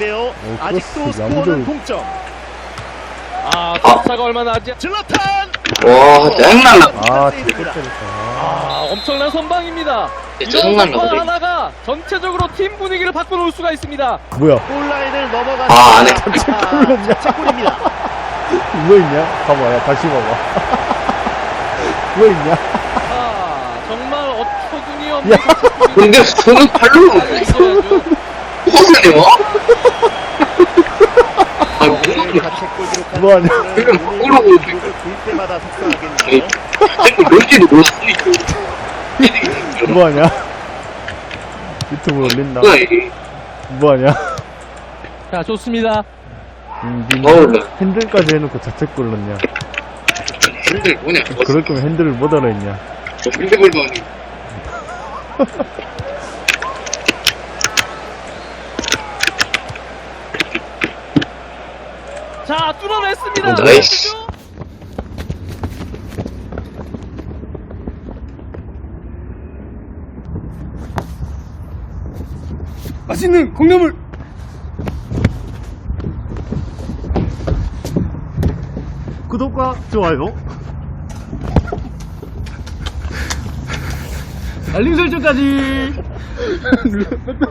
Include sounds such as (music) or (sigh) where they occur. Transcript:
상황인데요. 아직도 크로스 스코어는 야무져요. 동점. 아, 점차가 얼마 나지? 질라탄! 와, 짜증난다. 아, 세이브입니다. 진짜. 아, 엄청난 선방입니다. 이런 선방. 하나가 전체적으로 팀 분위기를 바꿔놓을 수가 있습니다. 뭐야? 골라인을 넘어갔습니다. 아, 안 해. 아, 자책골입니다. 누워 있냐? 봐봐, 야, 다시 봐봐. (laughs) 누워 있냐? 아, 정말 어처구니 없는 야. 근데 손은 발로. 허스네요? 아, 오늘 무슨, 자책골 기록한 뭐하냐? 선수는 지금 오늘 거꾸로 때마다 아니, 속상하겠네요. 자꾸 런지도 못 쓰니까. 뭐하냐? 유튜브 올린다. 이게. 뭐하냐? 자, 좋습니다. 음, 니 어우, 핸들까지 해놓고 자책골 넣냐? 핸들 뭐냐? 그럴 거면 핸들을 못 알아 했냐? 핸들볼도 아니 (laughs) 자, 뚫어냈습니다. 나이스. 맛있는 콩나물! 구독과 좋아요 알림 설정까지 (laughs)